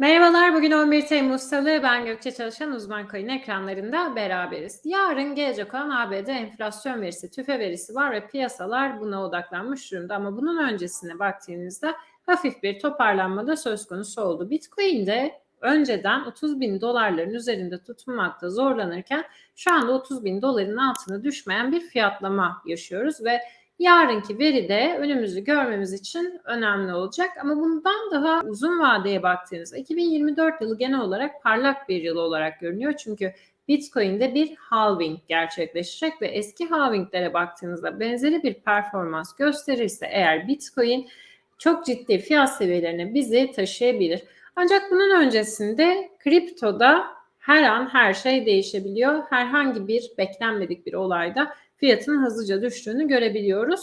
Merhabalar, bugün 11 Temmuz Salı. Ben Gökçe Çalışan Uzman Coin ekranlarında beraberiz. Yarın gelecek olan ABD enflasyon verisi, tüfe verisi var ve piyasalar buna odaklanmış durumda. Ama bunun öncesine baktığınızda hafif bir toparlanma da söz konusu oldu. Bitcoin'de önceden 30 bin dolarların üzerinde tutunmakta zorlanırken şu anda 30 bin doların altına düşmeyen bir fiyatlama yaşıyoruz ve yarınki veri de önümüzü görmemiz için önemli olacak. Ama bundan daha uzun vadeye baktığınızda 2024 yılı genel olarak parlak bir yıl olarak görünüyor. Çünkü Bitcoin'de bir halving gerçekleşecek ve eski halvinglere baktığınızda benzeri bir performans gösterirse eğer Bitcoin çok ciddi fiyat seviyelerine bizi taşıyabilir. Ancak bunun öncesinde kriptoda her an her şey değişebiliyor. Herhangi bir beklenmedik bir olayda fiyatın hızlıca düştüğünü görebiliyoruz.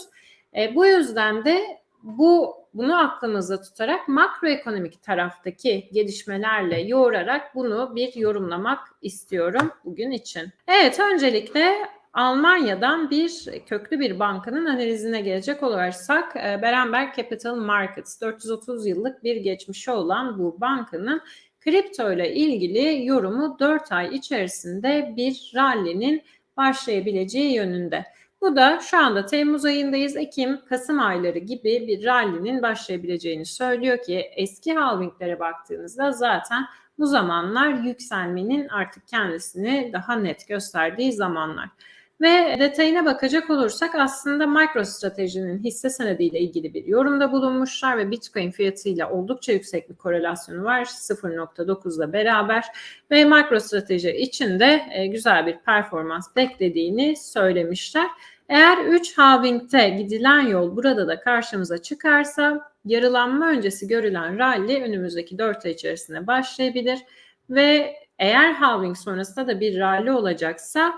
E, bu yüzden de bu bunu aklımızda tutarak makroekonomik taraftaki gelişmelerle yoğurarak bunu bir yorumlamak istiyorum bugün için. Evet öncelikle Almanya'dan bir köklü bir bankanın analizine gelecek olursak e, Berenberg Capital Markets 430 yıllık bir geçmişi olan bu bankanın kripto ile ilgili yorumu 4 ay içerisinde bir rally'nin başlayabileceği yönünde. Bu da şu anda Temmuz ayındayız. Ekim, Kasım ayları gibi bir rally'nin başlayabileceğini söylüyor ki eski halvinglere baktığınızda zaten bu zamanlar yükselmenin artık kendisini daha net gösterdiği zamanlar. Ve detayına bakacak olursak aslında MicroStrategy'nin hisse senediyle ilgili bir yorumda bulunmuşlar ve Bitcoin fiyatıyla oldukça yüksek bir korelasyonu var 0.9 ile beraber ve MicroStrategy için de e, güzel bir performans beklediğini söylemişler. Eğer 3 halving'te gidilen yol burada da karşımıza çıkarsa yarılanma öncesi görülen rally önümüzdeki 4 ay içerisinde başlayabilir ve eğer halving sonrasında da bir rally olacaksa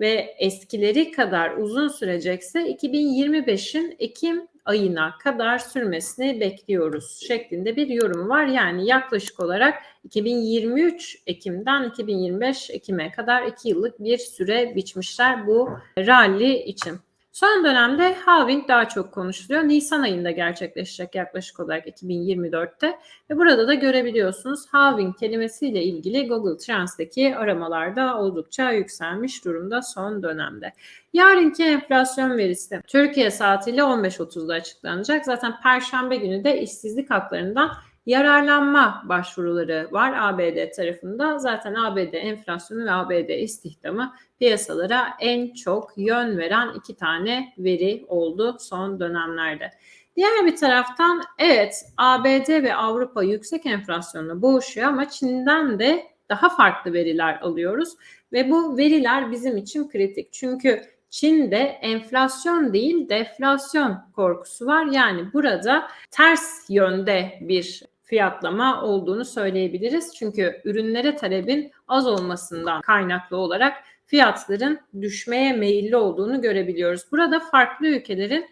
ve eskileri kadar uzun sürecekse 2025'in Ekim ayına kadar sürmesini bekliyoruz şeklinde bir yorum var. Yani yaklaşık olarak 2023 Ekim'den 2025 Ekim'e kadar 2 yıllık bir süre biçmişler bu rally için. Son dönemde halving daha çok konuşuluyor. Nisan ayında gerçekleşecek yaklaşık olarak 2024'te ve burada da görebiliyorsunuz halving kelimesiyle ilgili Google Translate'deki aramalarda oldukça yükselmiş durumda son dönemde. Yarınki enflasyon verisi Türkiye saatiyle 15.30'da açıklanacak. Zaten perşembe günü de işsizlik haklarından yararlanma başvuruları var ABD tarafında. Zaten ABD enflasyonu ve ABD istihdamı piyasalara en çok yön veren iki tane veri oldu son dönemlerde. Diğer bir taraftan evet ABD ve Avrupa yüksek enflasyonla boğuşuyor ama Çin'den de daha farklı veriler alıyoruz ve bu veriler bizim için kritik. Çünkü Çin'de enflasyon değil deflasyon korkusu var. Yani burada ters yönde bir fiyatlama olduğunu söyleyebiliriz. Çünkü ürünlere talebin az olmasından kaynaklı olarak fiyatların düşmeye meyilli olduğunu görebiliyoruz. Burada farklı ülkelerin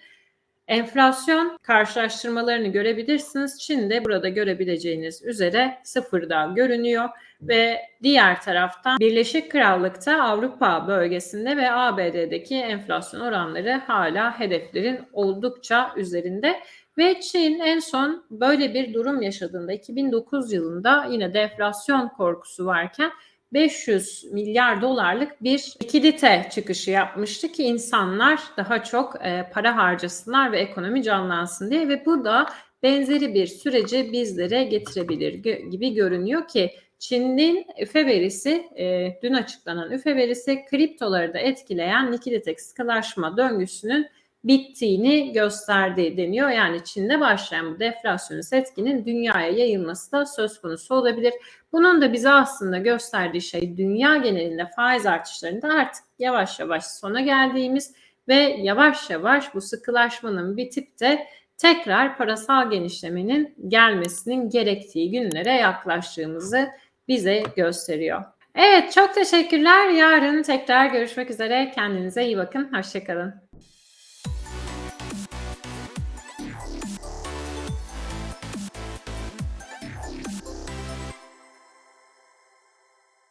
enflasyon karşılaştırmalarını görebilirsiniz. Çin'de burada görebileceğiniz üzere sıfırda görünüyor ve diğer taraftan Birleşik Krallık'ta Avrupa bölgesinde ve ABD'deki enflasyon oranları hala hedeflerin oldukça üzerinde. Ve Çin en son böyle bir durum yaşadığında 2009 yılında yine deflasyon korkusu varken 500 milyar dolarlık bir likidite çıkışı yapmıştı ki insanlar daha çok e, para harcasınlar ve ekonomi canlansın diye ve bu da benzeri bir süreci bizlere getirebilir gibi görünüyor ki Çin'in üfe verisi, e, dün açıklanan üfe verisi kriptoları da etkileyen likidite sıkılaşma döngüsünün bittiğini gösterdi deniyor. Yani Çin'de başlayan bu deflasyonist etkinin dünyaya yayılması da söz konusu olabilir. Bunun da bize aslında gösterdiği şey dünya genelinde faiz artışlarında artık yavaş yavaş sona geldiğimiz ve yavaş yavaş bu sıkılaşmanın bitip de tekrar parasal genişlemenin gelmesinin gerektiği günlere yaklaştığımızı bize gösteriyor. Evet çok teşekkürler. Yarın tekrar görüşmek üzere. Kendinize iyi bakın. Hoşçakalın.